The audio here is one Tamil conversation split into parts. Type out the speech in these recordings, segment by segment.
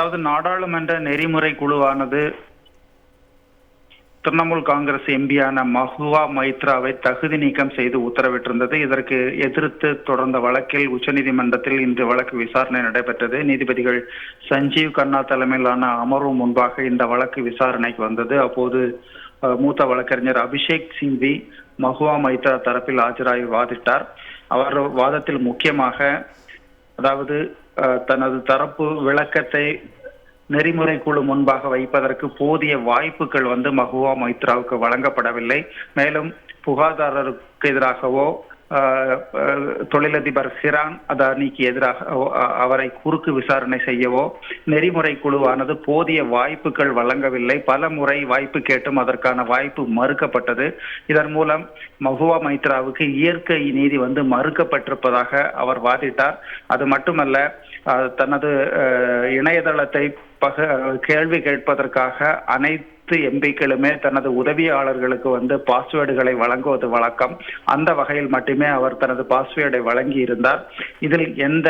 அதாவது நாடாளுமன்ற நெறிமுறை குழுவானது திரிணாமுல் காங்கிரஸ் எம்பியான மஹுவா மைத்ராவை தகுதி நீக்கம் செய்து உத்தரவிட்டிருந்தது. இதற்கு எதிர்த்து தொடர்ந்த வழக்கில் உச்சநீதிமன்றத்தில் இன்று வழக்கு விசாரணை நடைபெற்றது. நீதிபதிகள் சஞ்சீவ் கண்ணா தலைமையிலான அமர்வு முன்பாக இந்த வழக்கு விசாரணைக்கு வந்தது. அப்போது மூத்த வழக்கறிஞர் அபிஷேக் சிங்வி மஹுவா மைத்ரா தரப்பில் ஆஜராகி வாதிட்டார். அவர் வாதத்தில் முக்கியமாக அதாவது தனது தரப்பு விளக்கத்தை நெறிமுறை குழு முன்பாக வைப்பதற்கு போதிய வாய்ப்புகள் வந்து மகுவா மைத்ராவுக்கு வழங்கப்படவில்லை. மேலும் புகார்தாரருக்கு எதிராகவோ தொழிலதிபர் சிரான் அதானிக்கு எதிராக அவரை குறுக்கு விசாரணை செய்யவோ நெறிமுறை குழுவானது போதிய வாய்ப்புகள் வழங்கவில்லை. பல முறை வாய்ப்பு கேட்டும் அதற்கான வாய்ப்பு மறுக்கப்பட்டது. இதன் மூலம் மஹுவா மைத்ராவுக்கு இயற்கை நீதி வந்து மறுக்கப்பட்டிருப்பதாக அவர் வாதிட்டார். அது மட்டுமல்ல தனது இணையதளத்தை பக கேள்வி கேட்பதற்காக அனைத்து எம்பிக்களுமே தனது உதவியாளர்களுக்கு வந்து பாஸ்வேர்டுகளை வழங்குவது வழக்கம். அந்த வகையில் மட்டுமே அவர் தனது பாஸ்வேர்டை வழங்கி இருந்தார் இதில் எந்த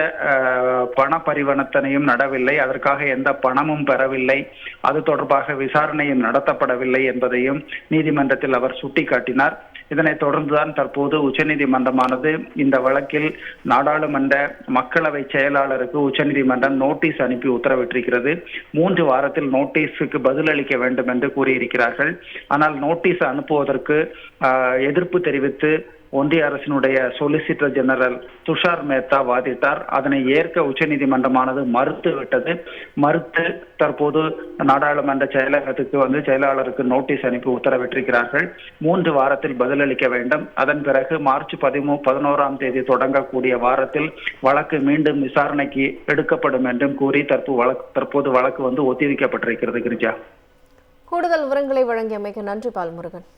பண பரிவர்த்தனையும் நடவில்லை. அதற்காக எந்த பணமும் பெறவில்லை. அது தொடர்பாக விசாரணையும் நடத்தப்படவில்லை என்பதையும் நீதிமன்றத்தில் அவர் சுட்டிக்காட்டினார். இதனைத் தொடர்ந்துதான் தற்போது உச்சநீதிமன்றமானது இந்த வழக்கில் நாடாளுமன்ற மக்களவை செயலாளருக்கு உச்சநீதிமன்றம் நோட்டீஸ் அனுப்பி உத்தரவிட்டிருக்கிறது. மூன்று வாரத்தில் நோட்டீஸுக்கு பதிலளிக்க வேண்டும் என்று கூறியிருக்கிறார்கள். ஆனால் நோட்டீஸ் அனுப்புவதற்கு எதிர்ப்பு தெரிவித்து ஒன்றிய அரசினுடைய சொலிசிட்டர் ஜெனரல் துஷார் மேத்தா வாதிட்டார். அதனை ஏற்க உச்சநீதிமன்றமானது மறுத்து விட்டது மறுத்து தற்போது நாடாளுமன்ற செயலகத்துக்கு வந்து செயலாளருக்கு நோட்டீஸ் அனுப்பி உத்தரவிட்டிருக்கிறார்கள். மூன்று வாரத்தில் பதிலளிக்க வேண்டும். அதன் பிறகு மார்ச் பதிமூ பதினோராம் தேதி தொடங்கக்கூடிய வாரத்தில் வழக்கு மீண்டும் விசாரணைக்கு எடுக்கப்படும் என்றும் கூறி தற்போது வழக்கு தற்போது வழக்கு வந்து ஒத்திவைக்கப்பட்டிருக்கிறது கிரிஜா. கூடுதல் விவரங்களை வழங்கியமைக்கு நன்றி பால்முருகன்.